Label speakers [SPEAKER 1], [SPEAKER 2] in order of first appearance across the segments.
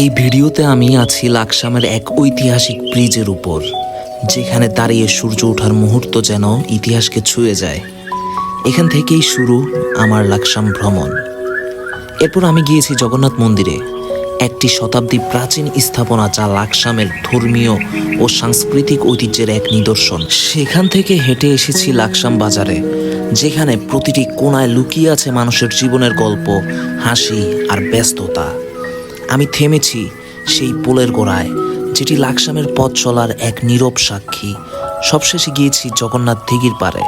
[SPEAKER 1] এই ভিডিওতে আমি আছি লাকসামের এক ঐতিহাসিক ব্রিজের উপর, যেখানে দাঁড়িয়ে সূর্য ওঠার মুহূর্ত যেন ইতিহাসকে ছুঁয়ে যায়। এখান থেকেই শুরু আমার লাকসাম ভ্রমণ। এরপর আমি গিয়েছি জগন্নাথ মন্দিরে, একটি শতাব্দী প্রাচীন স্থাপনা যা লাকসামের ধর্মীয় ও সাংস্কৃতিক ঐতিহ্যের এক নিদর্শন। সেখান থেকে হেঁটে এসেছি লাকসাম বাজারে, যেখানে প্রতিটি কোণায় লুকিয়ে আছে মানুষের জীবনের গল্প, হাসি আর ব্যস্ততা। আমি থেমেছি সেই পোলের গোড়ায়, যেটি লাকসামের পথ চলার এক নীরব সাক্ষী। সবশেষে গিয়েছি জগন্নাথ দিঘির পারে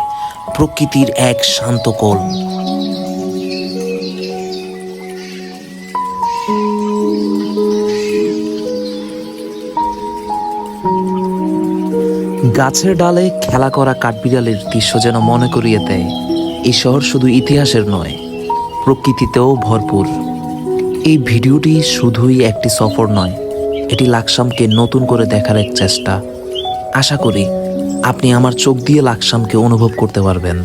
[SPEAKER 1] প্রকৃতির এক শান্ত কোল। গাছের ডালে খেলা করা কাঠবিড়ালের দৃশ্য যেন মনে করিয়ে দেয়, এই শহর শুধু ইতিহাসের নয়, প্রকৃতিতেও ভরপুর। এই ভিডিওটি শুধুই একটি সফর নয়, এটি লাকসামকে নতুন করে দেখার এক চেষ্টা। আশা করি আপনি আমার চোখ দিয়ে লাকসামকে অনুভব করতে পারবেন।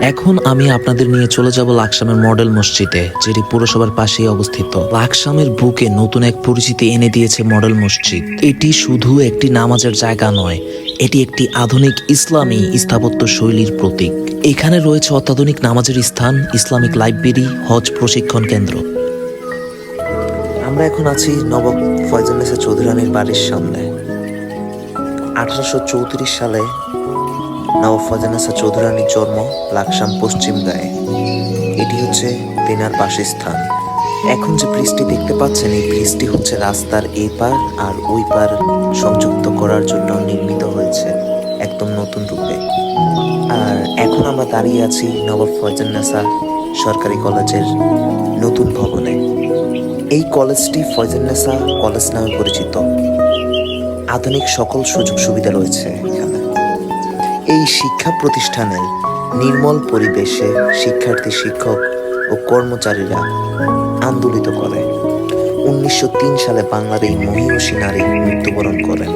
[SPEAKER 1] এখন আমি আপনাদের নিয়ে চলে যাব লাকসামের মডেল মসজিদে, যেটি পুরসভার পাশেই অবস্থিত। লাকসামের বুকে নতুন এক পরিচিতি এনে দিয়েছে মডেল মসজিদ। এটি শুধু একটি নামাজের জায়গা নয়, এটি একটি আধুনিক ইসলামী স্থাপত্য শৈলীর প্রতীক। এখানে রয়েছে অত্যাধুনিক নামাজের স্থান, ইসলামিক লাইব্রেরি, হজ প্রশিক্ষণ কেন্দ্র। আমরা এখন আছি নবাব ফয়জুন্নেসা চৌধুরানীর বাড়ির সামনে। আঠারোশো চৌত্রিশ সালে নবাব ফয়জানাসা চৌধুরানীর জন্ম লাকসাম পশ্চিম গায়ে এটি হচ্ছে তেনার বাসস্থান। এখন যে ব্রিজটি দেখতে পাচ্ছেন, এই ব্রিজটি হচ্ছে রাস্তার এই পার আর ওই পার সংযুক্ত করার জন্য নির্মিত হয়েছে একদম নতুন রূপে। আর এখন আমরা দাঁড়িয়ে আছি নবাব ফয়জান্নাসা সরকারি কলেজের নতুন ভবনে। এই কলেজটি ফয়জান্নাসা কলেজ নামে পরিচিত। আধুনিক সকল সুযোগ সুবিধা রয়েছে এখানে। এই শিক্ষা প্রতিষ্ঠানের নির্মল পরিবেশে শিক্ষার্থী, শিক্ষক ও কর্মচারীরা আন্দোলিত করে। উনিশশো তিন সালে বাংলার এই মহিষী নারী মৃত্যুবরণ করেন।